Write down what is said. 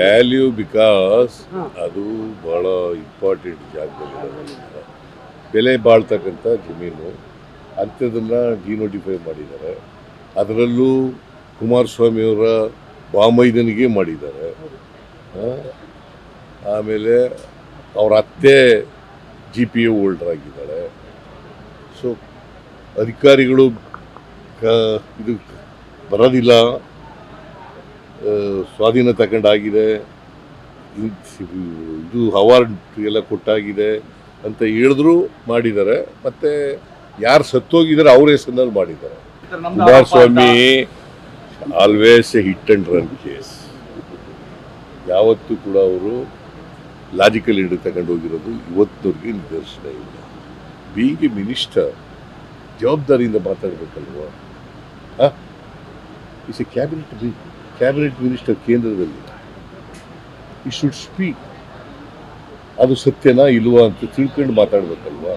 Value because ಅದು ಬಹಳ important ಜಾಗದಲ್ಲಿರೋದ್ರಿಂದ ಬೆಲೆ ಬಾಳ್ತಕ್ಕಂಥ ಜಮೀನು ಅಂಥದನ್ನು ಡಿನೋಟಿಫೈ ಮಾಡಿದ್ದಾರೆ. ಅದರಲ್ಲೂ ಕುಮಾರಸ್ವಾಮಿಯವರ ಬಾಮೈದನಿಗೆ ಮಾಡಿದ್ದಾರೆ. ಆಮೇಲೆ ಅವ್ರ ಅತ್ತೆ ಜಿ ಪಿ ಎ ಹೋಲ್ಡರ್ ಆಗಿದ್ದಾರೆ ಸೊ ಅಧಿಕಾರಿಗಳು ಕ- ಇದು ಬರೋದಿಲ್ಲ. ಸ್ವಾಧೀನ ತಗೊಂಡಾಗಿದೆ. ಇದ್- ಅವಾರ್ಡ್ ಎಲ್ಲ ಕೊಟ್ಟಾಗಿದೆ ಅಂತ ಹೇಳಿದ್ರು, ಮಾಡಿದ್ದಾರೆ. ಮತ್ತೆ ಯಾರು ಸತ್ತೋಗಿದ್ದಾರೆ, ಅವ್ರ ಹೆಸರಿನಲ್ಲಿ ಮಾಡಿದ್ದಾರೆ. Kumaraswamy always a hit and run case ಯಾವತ್ತೂ ಕೂಡ ಅವರು ಲಾಜಿಕಲ್ ಹಿಡಿದು ತಗೊಂಡು ಹೋಗಿರೋದು ಇವತ್ತಿನವ್ರಿಗೆ ನಿದರ್ಶನ ಇಲ್ಲ. ಬೀಯಿಂಗ್ ಎ ಮಿನಿಸ್ಟರ್ ಜವಾಬ್ದಾರಿಯಿಂದ ಹಾಂ? Is a cabinet cabinet minister ಕೇಂದ್ರದಲ್ಲಿ ಈ ಶುಡ್ ಸ್ಪೀಕ್ ಅದು ಸತ್ಯನಾ ಇಲ್ವಾ ಅಂತ ತಿಳ್ಕೊಂಡು ಮಾತಾಡ್ಬೇಕಲ್ವಾ?